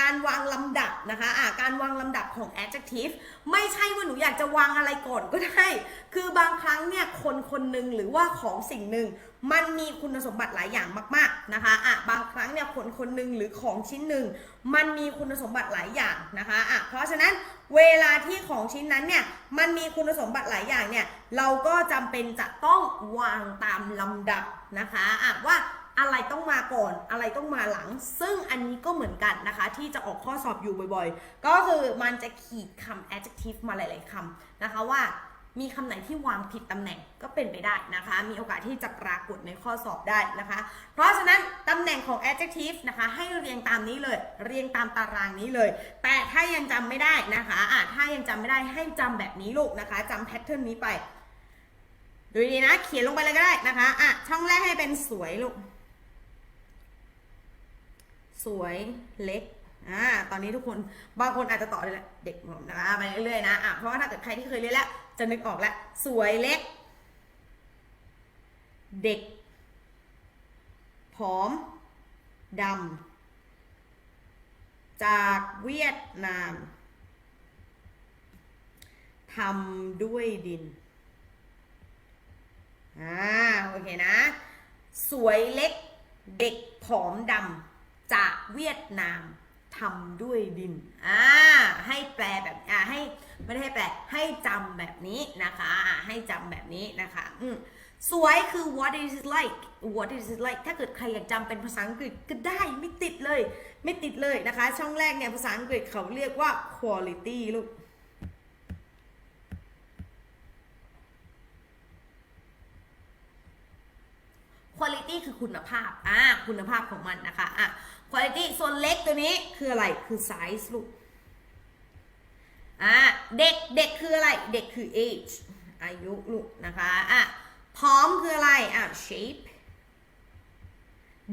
การวางลำดับนะคะะการวางลำดับของ adjective ไม่ใช่ว่าหนูอยากจะวางอะไรก่อนก็ได้ คือบางครั้งเนี่ยคนคนหนึ่งหรือว่าของสิ่งหนึ่งมันมีคุณสมบัติหลายอย่างมากๆนะคะอะบางครั้งเนี่ยคนคนหนึ่งหรือของชิ้นหนึ่งมันมีคุณสมบัติหลายอย่างนะคะอะเพราะฉะนั้นเวลาที่ของชิ้นนั้นเนี่ยมันมีคุณสมบัติหลายอย่างเนี่ยเราก็จำเป็นจะต้องวางตามลำดับนะคะอะว่า อะไรต้องมาก่อน อะไรต้องมาหลัง ซึ่งอันนี้ก็เหมือนกันนะคะ ที่จะออกข้อสอบอยู่บ่อยๆ ก็คือมันจะขีดคำ adjective มาหลายๆคำนะคะว่ามีคำไหนที่วางผิดตำแหน่งก็เป็นไปได้นะคะ มีโอกาสที่จะปรากฏในข้อสอบได้นะคะ เพราะฉะนั้นตำแหน่งของ adjective นะคะ ให้เรียงตามนี้เลย เรียงตามตารางนี้เลย แต่ถ้ายังจำไม่ได้นะคะอะถ้ายังจำไม่ได้ให้จำแบบนี้ลูกนะคะจำแพทเทิร์นนี้ไป ดูดีนะ เขียนลงไปเลยก็ได้นะคะอะช่องแรกให้เป็นสวยลูก สวยเล็กอ่าตอนนี้ทุกคนบางคนอาจจะต่อเลยแหละเด็กผมนะคะไปเรื่อยๆนะอะเพราะว่าถ้าเกิดใครที่เคยเรียนแล้ว จะนึกออกแล้วสวยเล็ก เด็กผอมดำจากเวียดนามทำด้วยดิน อ่า โอเคนะ สวยเล็ก เด็กผอมดำ จากเวียดนามทำด้วยดิน อ่า ให้แปลแบบ อ่า ให้ ไม่ได้ให้แปล ให้จำแบบนี้นะคะ ให้จำแบบนี้นะคะ อืมสวยคือ what is it like what is it like ถ้าเกิดใครอยากจำเป็นภาษาอังกฤษก็ได้ไม่ติดเลย ไม่ติดเลยนะคะ ช่องแรกเนี่ยภาษาอังกฤษเขาเรียกว่า quality ลูก quality คือคุณภาพ อ่า คุณภาพของมันนะคะ อะ quality ส่วนเล็กตัวนี้คืออะไร คือ size ลูก อ่า เด็ก เด็กคืออะไร เด็กคือ age อายุลูกนะคะ อะ พร้อมคืออะไร อะ shape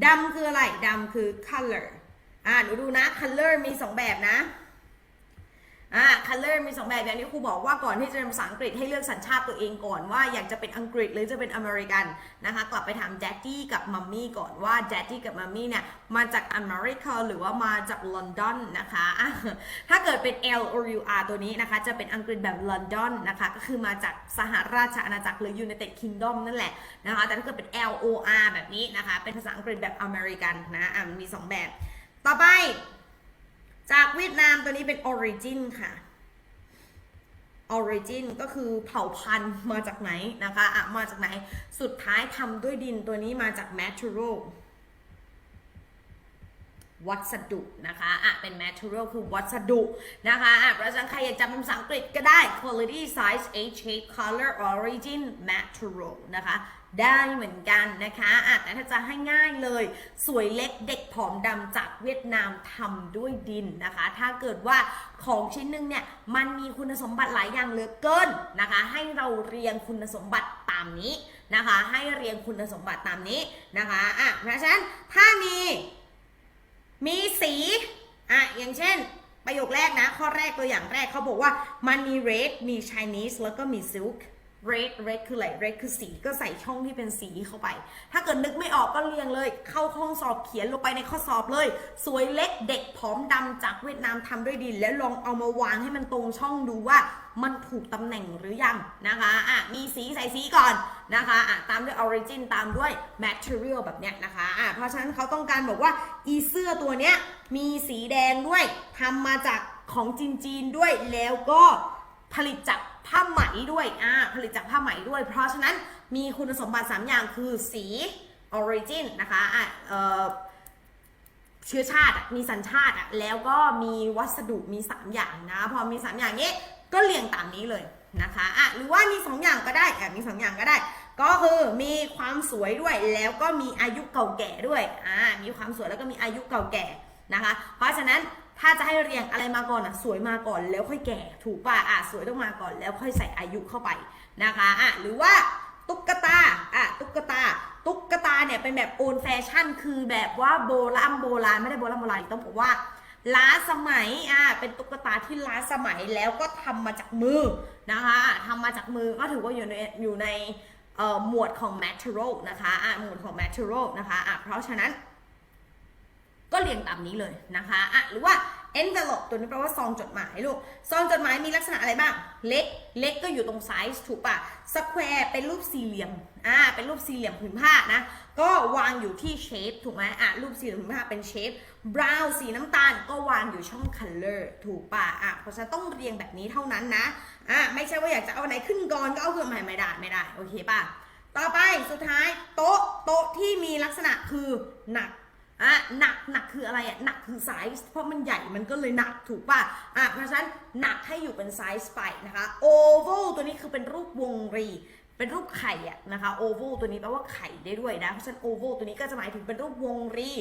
ดำคืออะไร ดำคือ color อ่าหนูดูนะ color มีสองแบบนะ อ่า color มีสองแบบอย่างที่ครูบอกว่าก่อนที่จะเรียนภาษาอังกฤษให้เลือกสัญชาติตัวเองก่อนว่าอยากจะเป็นอังกฤษหรือจะเป็นอเมริกันนะคะ กลับไปถาม daddy กับ mummy ก่อนว่า daddy กับ mummy เนี่ยมาจากอเมริกาหรือว่ามาจากลอนดอนนะคะอะถ้าเกิดเป็น L O U R ตัวนี้นะคะจะเป็นอังกฤษแบบลอนดอนนะคะก็คือมาจากสหราชอาณาจักรหรือ United Kingdom นั่นแหละนะคะแต่ถ้าเกิดเป็น L O R แบบนี้นะคะเป็นภาษาอังกฤษแบบอเมริกันนะอะมันมีสองแบบ ต่อไป จากเวียดนามตัวนี้เป็นออริจินค่ะออริจินก็คือเผ่าพันธุ์มาจากไหนนะคะอะมาจากไหน สุดท้ายทำด้วยดินตัวนี้มาจากแมท e r i a l วัสดุนะคะอะเป็น material คือวัสดุนะคะอะเพราะฉะนั้นใครอยากจำภาษาอังกฤษก็ได้ quality size age shape color origin material นะคะได้เหมือนกันนะคะอะแต่ถ้าจะให้ง่ายเลย สวยเล็กเด็กผอมดำจากเวียดนามทำด้วยดินนะคะ ถ้าเกิดว่าของชิ้นหนึ่งเนี่ย มันมีคุณสมบัติหลายอย่างเหลือเกินนะคะ ให้เราเรียงคุณสมบัติตามนี้นะคะ ให้เรียงคุณสมบัติตามนี้นะคะอะเพราะฉะนั้นถ้ามี อย่างเช่น ประโยคแรกนะ ข้อแรกตัวอย่างแรกเขาบอกว่ามันมี red มี Chinese แล้วก็มี silk red red คืออะไร red คือสีก็ใส่ช่องที่เป็นสีเข้าไป ถ้าเกิดนึกไม่ออกก็เรียงเลย เข้าห้องสอบเขียนลงไปในข้อสอบเลย สวยเล็กเด็กผอมดำจากเวียดนามทำด้วยดิน แล้วลองเอามาวางให้มันตรงช่องดูว่ามันถูกตำแหน่งหรือยังนะคะอะมีสีใส่สีก่อนนะคะอะตามด้วย origin ตามด้วย material แบบเนี้ยนะคะอะเพราะฉะนั้นเขาต้องการบอกว่าอีเสื้อตัวเนี้ยมีสีแดงด้วยทำมาจากของจีนๆด้วยแล้วก็ผลิตจาก ผ้าไหมด้วยอ่าผลิตจากผ้าไหมด้วย เพราะฉะนั้นมีคุณสมบัติ 3 อย่างคือสี origin นะคะอะเอ่อเชื้อชาติมีสัญชาติอะแล้วก็มีวัสดุมี 3 อย่างนะ พอมี 3 อย่างนี้ก็เรียงตามนี้เลยนะคะอะหรือว่ามี 2 อย่างก็ได้อะมี 2 อย่างก็ได้ ก็คือมีความสวยด้วยแล้วก็มีอายุเก่าแก่ด้วยอ่ามีความสวยแล้วก็มีอายุเก่าแก่นะคะ เพราะฉะนั้น ถ้าจะให้เรียงอะไรมาก่อนอะสวยมาก่อนแล้วค่อยแก่ถูกป่ะอะสวยต้องมาก่อนแล้วค่อยใส่อายุเข้าไปนะคะอะหรือว่าตุ๊กตาอะตุ๊กตา ตุ๊กตาเนี่ยเป็นแบบโอนแฟชั่น คือแบบว่าโบราณโบราณไม่ได้โบราณโบราณต้องบอกว่าล้าสมัยอ่าเป็นตุ๊กตาที่ล้าสมัยแล้วก็ทำมาจากมือนะคะทำมาจากมือก็ถือว่าอยู่ในอยู่ในหมวดของ material นะคะอ่าหมวดของ material นะคะอ่าเพราะฉะนั้น ก็เรียงตามนี้เลยนะคะอะหรือว่า envelope ตัวนี้แปลว่าซองจดหมายลูก ซองจดหมายมีลักษณะอะไรบ้าง เล็ก เล็กก็อยู่ตรงไซส์ถูกปะ square เป็นรูปสี่เหลี่ยม อ่า เป็นรูปสี่เหลี่ยมผืนผ้านะ ก็วางอยู่ที่ shape ถูกไหมอะ รูปสี่เหลี่ยมผืนผ้าเป็น shape brown สีน้ำตาลก็วางอยู่ช่อง color ถูกปะอะ เพราะฉะนั้นต้องเรียงแบบนี้เท่านั้นนะ อะ ไม่ใช่ว่าอยากจะเอาไหนขึ้นก่อนก็เอาขึ้นมาไม่ได้ ไม่ได้ โอเคป่ะต่อไปสุดท้ายโต๊ะ โต๊ะที่มีลักษณะคือหนัก อะหนักหนักคืออะไรอะหนักคือไซส์เพราะมันใหญ่มันก็เลยหนักถูกป่ะอะเพราะฉะนั้นหนักให้อยู่เป็นไซส์ไปนะคะโอเวลตัวนี้คือเป็นรูปวงรีเป็นรูปไข่อะนะคะโอเวลตัวนี้แปลว่าไข่ได้ด้วยนะ เพราะฉะนั้นโอเวลตัวนี้ก็จะหมายถึงเป็นรูปวงรี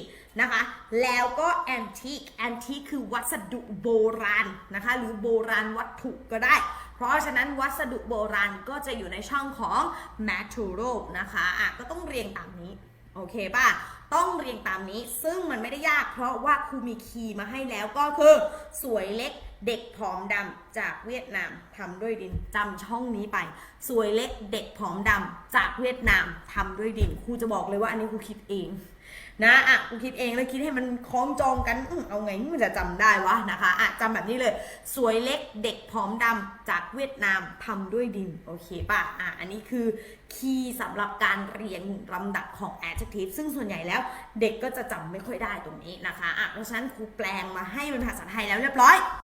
นะคะ แล้วก็แอนทิคแอนทิคคือวัสดุโบราณนะคะ หรือโบราณวัตถุก็ได้ เพราะฉะนั้นวัสดุโบราณก็จะอยู่ในช่องของ material นะคะอะก็ต้องเรียงตามนี้ โอเคป่ะ ต้องเรียงตามนี้ ซึ่งมันไม่ได้ยากเพราะว่าครูมีคีย์มาให้แล้วก็คือ สวยเล็กเด็กผอมดำจากเวียดนามทำด้วยดินจำช่องนี้ไป สวยเล็กเด็กผอมดำจากเวียดนามทำด้วยดินครูจะบอกเลยว่าอันนี้ครูคิดเองนะอะกูคิดเองแล้วคิดให้มันคล้องจองกันอเอาไงมันจะจำได้วะนะคะอะจำแบบนี้เลย สวยเล็กเด็กผอมดำจากเวียดนามทำด้วยดิน โอเคป่ะอะอันนี้คือคีย์สำหรับการเรียงลำดับของ adjective ซึ่งส่วนใหญ่แล้วเด็กก็จะจำไม่ค่อยได้ตรงนี้นะคะอะเพราะฉะนั้นครูแปลงมาให้เป็นภาษาไทยแล้วเรียบร้อย